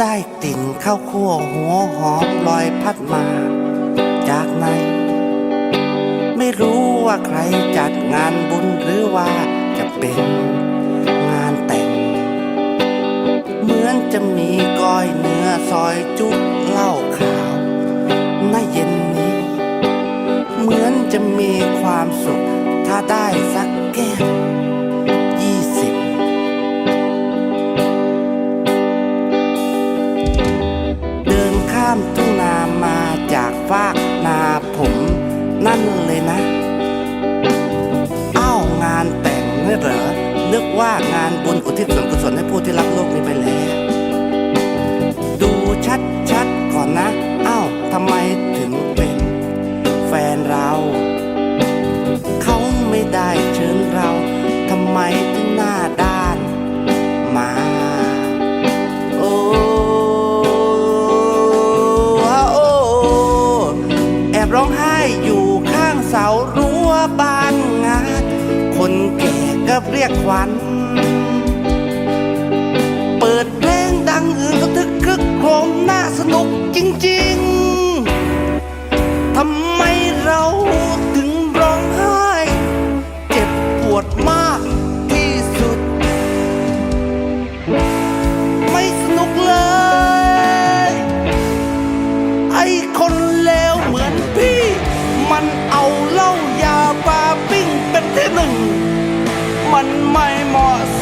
ได้กลิ่นข้าวคั่วหัวหอมลอยพัดมา จากไหน ไม่รู้ว่าใครจัดงานบุญหรือว่าจะเป็นงานแต่ง เหมือนจะมีก้อยเนื้อซอยจุกเหล้าขาวในเย็นนี้ เหมือนจะมีความสุขถ้าได้สักแก้ว ว่างานบุญอุทิศส่วนกุศลให้ผู้ที่รักโลกนี้ไปแล้ว ดูชัดๆก่อนนะอ้าวทำไมถึงเป็นแฟนเรา เขาไม่ได้เชิญเราทำไมถึงหน้าด้านมาโอ้โอ้แอบร้องไห้อยู่ข้างเสารั้วบ้านงานคน กับเรียกขวัญ เปิดเพลงดังอื่นก็ทึกคึกโครมน่าสนุกจริง ๆ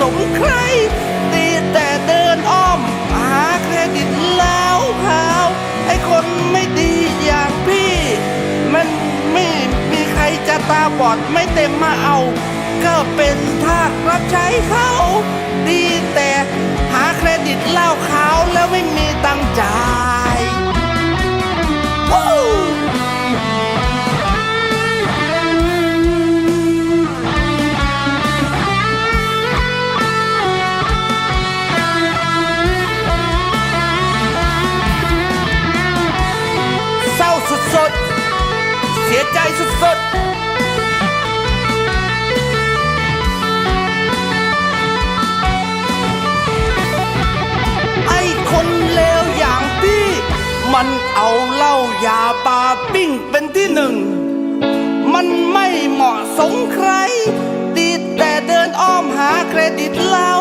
สมใครดีแต่เดินอ้อม หาเครดิตแล้วหาวไอ้คนไม่ดีอย่างพี่ มันไม่มีใครจะตาบอดไม่เต็มมาเอา ก็เป็นทาสรับใช้เขา ดีแต่หาเครดิตเหล้าขาวแล้วไม่มีตังจ่าย ยใจสุดๆ ไอ้คนเลวอย่างพี่ มันเอาเหล้ายาปาปิ้งเป็นที่หนึ่ง มันไม่เหมาะสมใคร ดีแต่เดินอ้อมหาเครดิตเล้า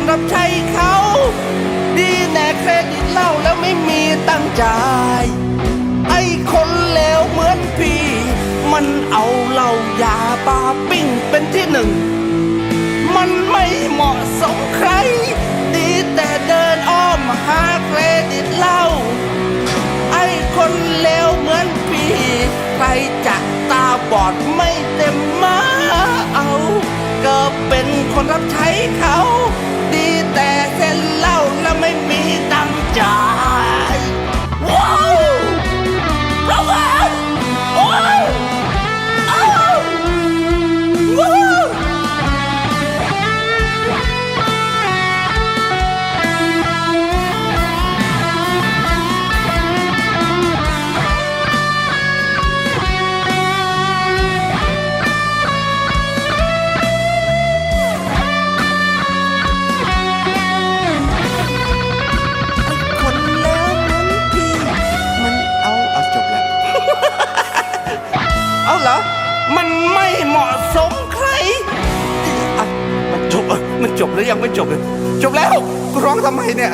คนรับใช้เขา ดีแน่เครดิตเล้าแล้วไม่มีตังค์จ่ายไอ้คนเลวเหมือนพี่ มันเอาเหล้ายาปาปิ้งเป็นที่หนึ่ง มันไม่เหมาะสมใคร ดีแต่เดินอ้อมหาเครดิตเล้าไอ้คนเลวเหมือนพี่ ใครจะตาบอดไม่เต็มมาเอาก็เป็นคนรับใช้เขา ล้า สมใครอะมันจบมันจบแล้วยังไม่จบเลย จบแล้วกูร้องทำไมเนี่ย